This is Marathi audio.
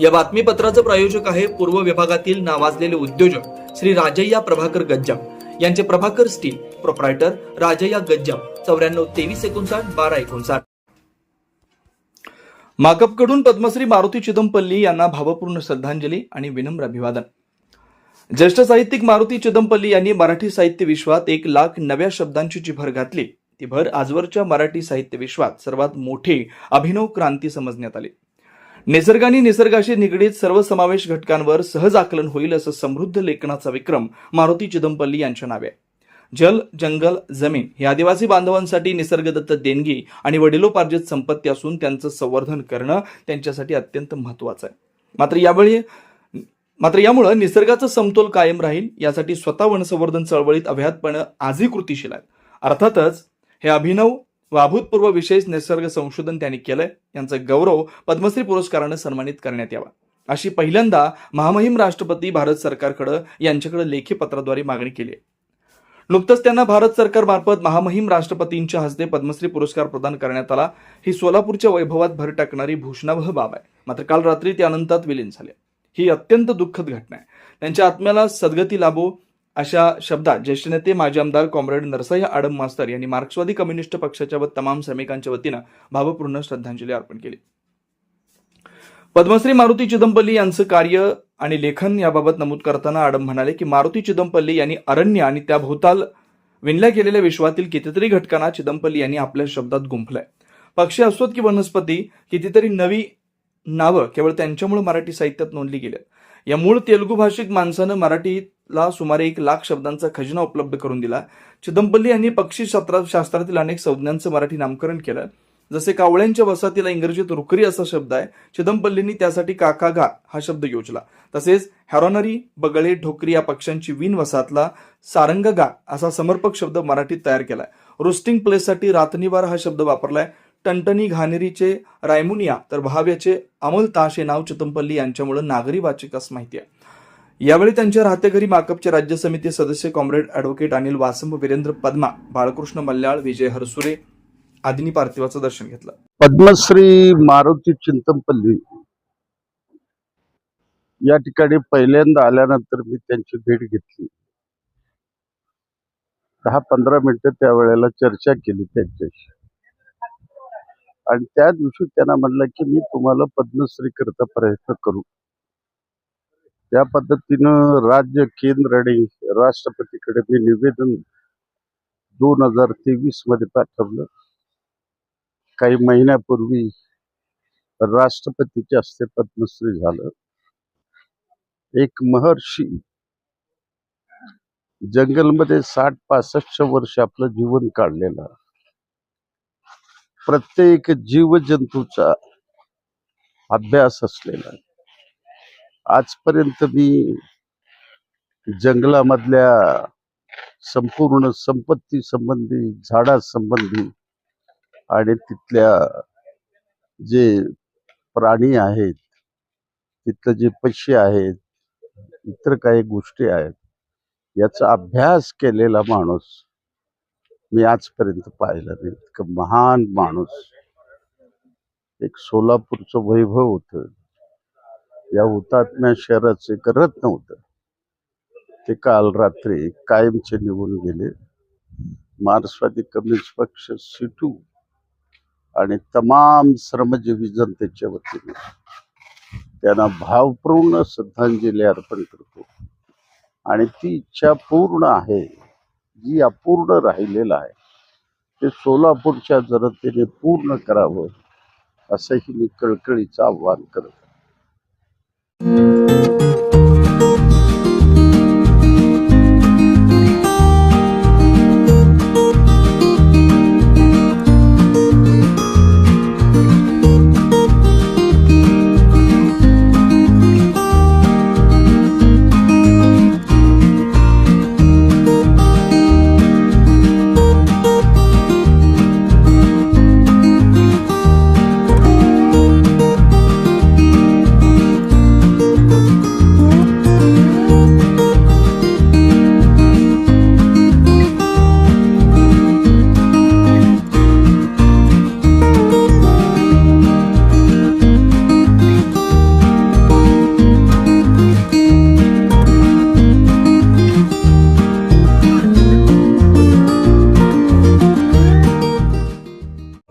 या बातमीपत्राचं प्रायोजक आहे पूर्व विभागातील नावाजलेले उद्योजक श्री राजय्या प्रभाकर गज्जाम. यांचे प्रभाकर स्टील प्रोप्रायटर राजय्या गज्जाम. चौऱ्याण्णव तेवीस एकोणसाठ बारा एकोणसाठ. माकपकडून पद्मश्री मारुती चिदंपल्ली यांना भावपूर्ण श्रद्धांजली आणि विनम्र अभिवादन. ज्येष्ठ साहित्यिक मारुती चिदंपल्ली यांनी मराठी साहित्य विश्वात एक लाख नव्या शब्दांची जी भर घातली. ती भर आजवरच्या मराठी साहित्य विश्वात सर्वात मोठी अभिनव क्रांती समजण्यात आली. निसर्गाने निसर्गाशी निगडीत सर्व समावेश घटकांवर सहज आकलन होईल असं समृद्ध लेखनाचा विक्रम मारुती चिदंपल्ली यांच्या नावे. आहे जल जंगल जमीन ही आदिवासी बांधवांसाठी निसर्गदत्त देणगी आणि वडिलोपार्जित संपत्ती असून त्यांचं संवर्धन करणं त्यांच्यासाठी अत्यंत महत्वाचं आहे. मात्र यावेळी मात्र यामुळं निसर्गाचा समतोल कायम राहील यासाठी स्वतः वनसंवर्धन चळवळीत अभ्यातपणे आजही कृतीशील आहेत. अर्थातच हे अभिनव व अभूतपूर्व विशेष निसर्ग संशोधन त्यांनी केलंय. यांचा गौरव पद्मश्री पुरस्कारानं सन्मानित करण्यात यावा. अशी पहिल्यांदा महामहिम राष्ट्रपती भारत सरकारकडे यांच्याकडे लेखी पत्राद्वारे मागणी केली आहे. नुकतंच त्यांना भारत सरकारमार्फत महामहिम राष्ट्रपतींच्या हस्ते पद्मश्री पुरस्कार प्रदान करण्यात आला. ही सोलापूरच्या वैभवात भर टाकणारी भूषणावह बाब आहे. मात्र काल रात्री ते अनंतात विलीन झाले. ही अत्यंत दुःखद घटना आहे. त्यांच्या आत्म्याला सद्गती लाभो अशा शब्दात ज्येष्ठ नेते माजी आमदार कॉम्रेड नरसय्या आडम मास्तर यांनी मार्क्सवादी कम्युनिस्ट पक्षाच्या व तमाम श्रमिकांच्या वतीनं भावपूर्ण श्रद्धांजली अर्पण केली. पद्मश्री मारुती चिदंपल्ली यांचं कार्य आणि लेखन याबाबत नमूद करताना आडम म्हणाले की मारुती चिदंपल्ली यांनी अरण्य आणि त्याभोवताल विणल्या गेलेल्या विश्वातील कितीतरी घटकांना चिदंपल्ली यांनी आपल्या शब्दात गुंफलंय. पक्षी असोत की वनस्पती कितीतरी नवी नावं केवळ त्यांच्यामुळे मराठी साहित्यात नोंदली गेली या मूळ तेलुगू भाषिक माणसानं मराठीत ला सुमारे एक लाख शब्दांचा खजिना उपलब्ध करून दिला. चिदंपल्ली यांनी पक्षी शास्त्रा- शास्त्रातील अनेक संज्ञांचं मराठी नामकरण केलं. जसे कावळ्यांच्या वसाहतीला इंग्रजीत रुकरी असा शब्द आहे चिदंबल्लींनी त्यासाठी काकागा हा शब्द योजला. तसेच हॅरोनरी बगळे ढोकरी या पक्ष्यांची विण वसाहतला सारंगगा असा समर्पक शब्द मराठीत तयार केलाय. रोस्टिंग प्लेससाठी रातनिवार हा शब्द वापरलाय. टणटणी घाणेरीचे रायमुनिया तर भाव्याचे अमल ताश हे नाव चिदंपल्ली यांच्यामुळे नागरी वाचिकास माहिती आहे. यावेळी त्यांच्या राहत्या घरी माकपचे राज्य समिती सदस्य कॉम्रेड अॅडव्होकेट अनिल वासंब वीरेंद्र पद्मा बाळकृष्ण मल्ल्याळ विजय हरसुरे आदींनी पार्थिवाचं दर्शन घेतलं. पद्मश्री मारुती चिंतनपल्ली या ठिकाणी पहिल्यांदा आल्यानंतर मी त्यांची भेट घेतली. दहा पंधरा मिनिटं त्यावेळेला चर्चा केली त्यांच्याशी. आणि त्या दिवशी त्यांना म्हणलं की मी तुम्हाला पद्मश्री करता प्रयत्न करू. त्या पद्धतीनं राज्य केंद्र आणि राष्ट्रपतीकडे मी निवेदन दोन हजार तेवीसमध्ये पाठवलं. काही महिन्यापूर्वी राष्ट्रपतीच्या हस्ते पद्मश्री झालं. एक महर्षी जंगलमध्ये साठ पासष्ट वर्ष आपलं जीवन काढलेला. प्रत्येक जीवजंतूचा अभ्यास असलेला. आजपर्यंत मी जंगलामधल्या संपूर्ण संपत्ती संबंधी झाडासंबंधी आणि तिथल्या जे प्राणी आहेत तिथलं जे पक्षी आहेत इतर काही गोष्टी आहेत याचा अभ्यास केलेला माणूस मी आजपर्यंत पाहिला नाही. इतकं महान माणूस. एक सोलापूरचं वैभव होतं. या हुतात्म्या शहराचे करत नव्हतं. होतं ते काल रात्री कायमचे निघून गेले. मार्क्सवादी कम्युनिस्ट पक्ष सिटू आणि तमाम श्रमजीवी जनतेच्या वतीने त्यांना भावपूर्ण श्रद्धांजली अर्पण करतो. आणि ती इच्छा पूर्ण आहे जी अपूर्ण राहिलेलं आहे ते सोलापूरच्या जनतेने पूर्ण करावं असंही मी कळकळीचं आव्हान करतो Música